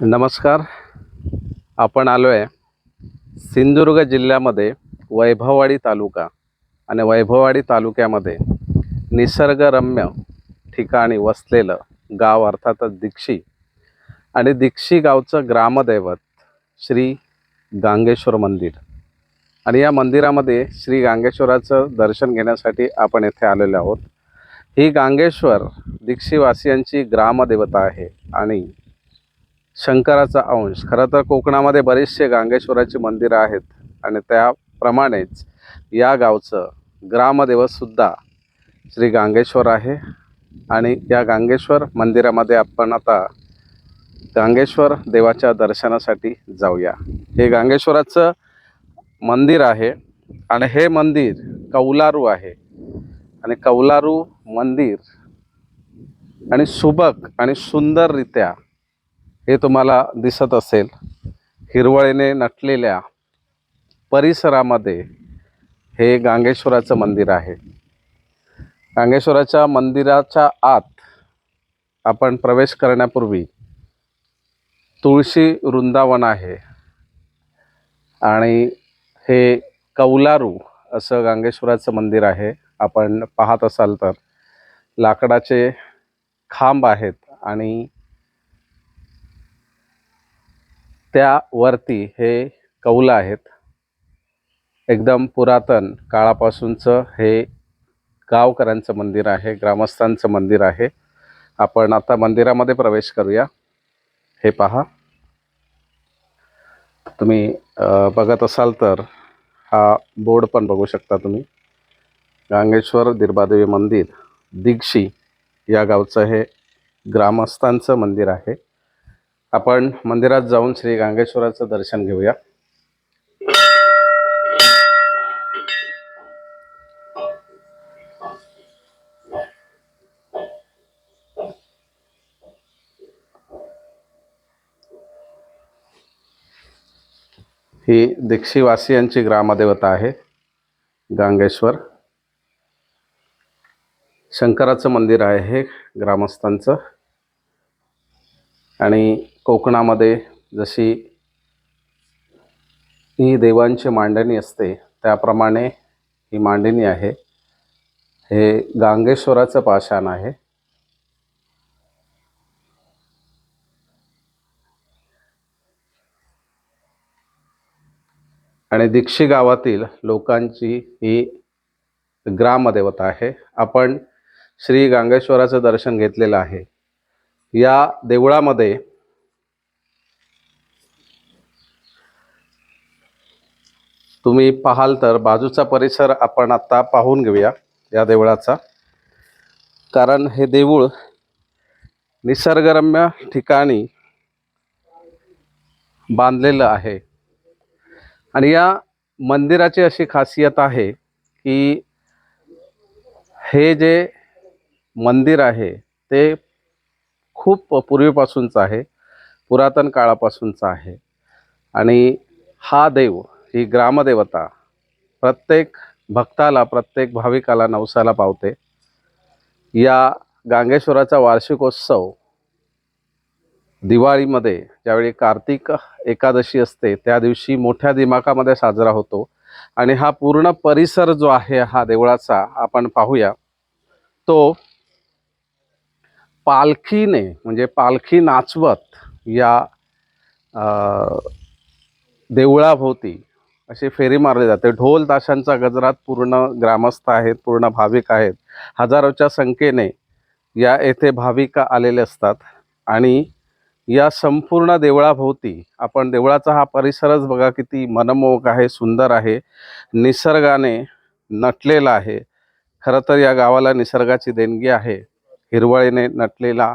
नमस्कार. आपण आलो आहे सिंधुदुर्ग जिल्ह्यामध्ये वैभववाडी तालुका आणि वैभववाडी तालुक्यामध्ये निसर्गरम्य ठिकाणी वसलेलं गाव अर्थातच दीक्षी. आणि दीक्षी गावचं ग्रामदैवत श्री गांगेश्वर मंदिर. आणि या मंदिरामध्ये श्री गांगेश्वराचं दर्शन घेण्यासाठी आपण येथे आलेलो आहोत. ही गांगेश्वर दीक्षीवासियांची ग्रामदेवता आहे आणि शंकराचा अंश. खरं तर कोकणामध्ये बरेचसे गांगेश्वराची मंदिरं आहेत आणि त्याप्रमाणेच या गावचं ग्रामदेवतसुद्धा श्री गांगेश्वर आहे. आणि या गांगेश्वर मंदिरामध्ये आपण आता गांगेश्वर देवाच्या दर्शनासाठी जाऊया. हे गांगेश्वराचं मंदिर आहे आणि हे मंदिर कौलारू आहे. आणि कौलारू मंदिर आणि सुबक आणि सुंदररित्या हे तुम्हाला दिसत असेल. हिरवळीने नटलेल्या परिसरामध्ये हे गांगेश्वराचं मंदिर आहे. गांगेश्वराच्या मंदिराच्या आत आपण प्रवेश करण्यापूर्वी तुळशी वृंदावन आहे. आणि हे कौलारू असं गांगेश्वराचं मंदिर आहे. आपण पाहत असाल तर लाकडाचे खांब आहेत आणि त्यावरती हे कौल आहेत. एकदम पुरातन काळापासूनचं हे गावकऱ्यांचं मंदिर आहे ग्रामस्थांचं मंदिर आहे. आपण आता मंदिरामध्ये प्रवेश करूया. हे पहा. तुम्ही बघत असाल तर हा बोर्ड पण बघू शकता तुम्ही. गांगेश्वर दिर्बादेवी मंदिर दीक्षी या गावचं हे ग्रामस्थांचं मंदिर आहे. आपण मंदिरात जाऊन श्री गांगेश्वराचं दर्शन घेऊया. ही दीक्षीवासियांची ग्रामदेवता आहे गांगेश्वर. शंकराचं मंदिर आहे हे ग्रामस्थांचं. आणि कोकणामध्ये जशी ही देवांची मांडणी असते त्याप्रमाणे ही मांडणी आहे. हे गांगेश्वराचं पाषाण आहे. आणि दीक्षी गावातील लोकांची ही ग्रामदेवता आहे. आपण श्री गांगेश्वराचं दर्शन घेतलेलं आहे. या देवळामध्ये तुम्ही पाहाल तर बाजूचा परिसर आपण आत्ता पाहून घेऊया या देवळाचा. कारण हे देऊळ निसर्गरम्य ठिकाणी बांधलेलं आहे. आणि या मंदिराची अशी खासियत आहे की हे जे मंदिर आहे ते खूप पूर्वीपासूनचा आहे पुरातन काळापासूनचा आहे. आणि हा देव ही ग्रामदेवता प्रत्येक भक्ताला प्रत्येक भाविकाला नवसाला पावते. या गांगेश्वराचा वार्षिकोत्सव दिवाळीमध्ये ज्यावेळी कार्तिक एकादशी असते त्या दिवशी मोठ्या दिमाकामध्ये साजरा होतो. आणि हा पूर्ण परिसर जो आहे हा देवळाचा आपण पाहूया तो पालखीने म्हणजे पालखी नाचवत या देवळाभोवती अशी फेरी मारले जाते. ढोल ताशांचा गजरात पूर्ण ग्रामस्थ आहेत पूर्ण भाविक आहेत. हजारोच्या संख्येने या येथे भाविक आलेले असतात. आणि या संपूर्ण देवळाभोवती आपण देवळाचा हा परिसरच बघा किती मनमोहक आहे सुंदर आहे निसर्गाने नटलेला आहे. खरं तर या गावाला निसर्गाची देणगी आहे. हिरवळीने नटलेला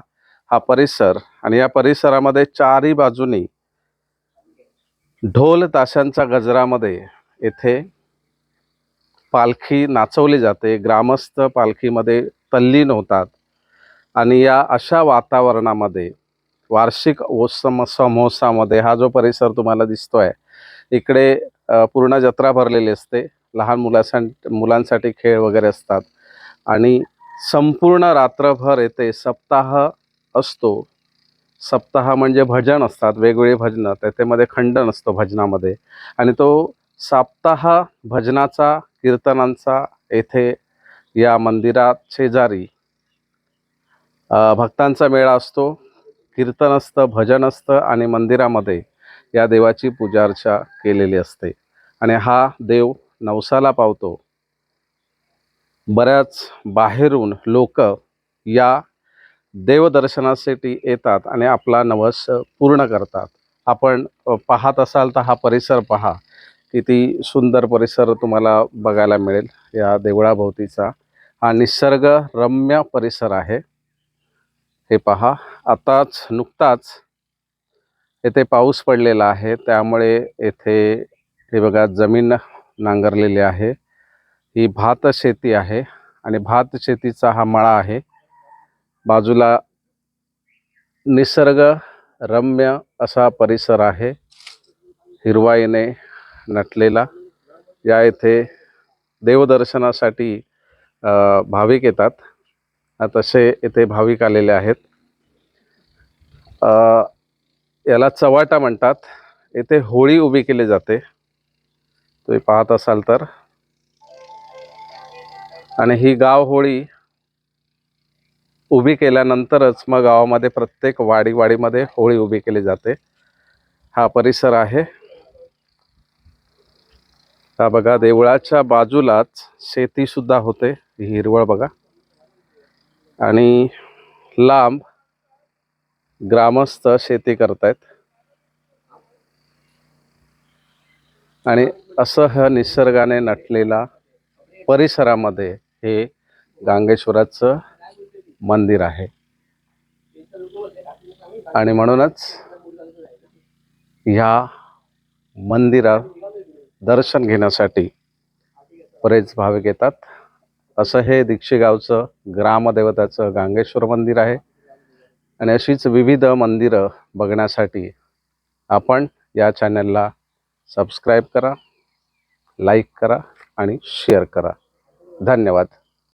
हा परिसर आणि या परिसरामध्ये चारही बाजूनी ढोल ताशांच्या गजरामध्ये येथे पालखी नाचवली जाते. ग्रामस्थ पालखीमध्ये तल्लीन होतात आणि या अशा वातावरणामध्ये वार्षिक ओसम समोसामध्ये हा जो परिसर तुम्हाला दिसतो आहे इकडे पूर्ण जत्रा भरलेली असते. लहान मुलासां मुलांसाठी खेळ वगैरे असतात आणि संपूर्ण रात्रभर येथे सप्ताह असतो. सप्ताह म्हणजे भजन असतात वेगवेगळी भजनं त्याच्यामध्ये खंड नसतो भजनामध्ये. आणि तो साप्ताह भजनाचा कीर्तनांचा येथे या मंदिरात शेजारी भक्तांचा मेळा असतो. कीर्तन असतं भजन असतं आणि मंदिरामध्ये या देवाची पूजा अर्चा केलेली असते. आणि हा देव नवसाला पावतो. बऱ्याच बाहेरून लोक या देवदर्शनासाठी येतात आणि आपला नवस पूर्ण करतात. आपण पाहत असाल तर हा परिसर पहा. किती सुंदर परिसर तुम्हाला बघायला मिळेल या देवळाभोवतीचा. हा निसर्ग रम्य परिसर आहे. हे पहा. आताच नुकताच येथे पाऊस पडलेला आहे. त्यामुळे येथे हे बघा जमीन नांगरलेली आहे. ही भात शेती आहे आणि भात शेतीचा हा मळा आहे. बाजूला निसर्ग रम्य असा परिसर आहे. हिरवाईने नटलेला. या येथे देवदर्शनासाठी भाविक येतात. तसे येथे भाविक आलेले आहेत. याला चवाटा म्हणतात. येथे होळी उभी केली जाते. तुम्ही पाहत असाल तर. आणि ही गाव होळी उभी केल्यानंतरच मग गावामध्ये प्रत्येक वाडी वाडीमध्ये होळी उभी केली जाते. हा परिसर आहे. हा बघा देवळाच्या बाजूलाच शेतीसुद्धा होते. ही हिरवळ बघा. आणि लांब ग्रामस्थ शेती करतायत. आणि असं ह्या निसर्गाने नटलेला परिसरामध्ये हे गांगेश्वराचं मंदिर आहे. आणि म्हणूनच ह्या मंदिरात दर्शन घेण्यासाठी बरेच भाविक येतात. असं हे दीक्षेगावचं ग्रामदेवताचं गांगेश्वर मंदिर आहे. आणि अशीच विविध मंदिरं बघण्यासाठी आपण या चॅनलला सबस्क्राईब करा लाईक करा आणि शेअर करा. धन्यवाद.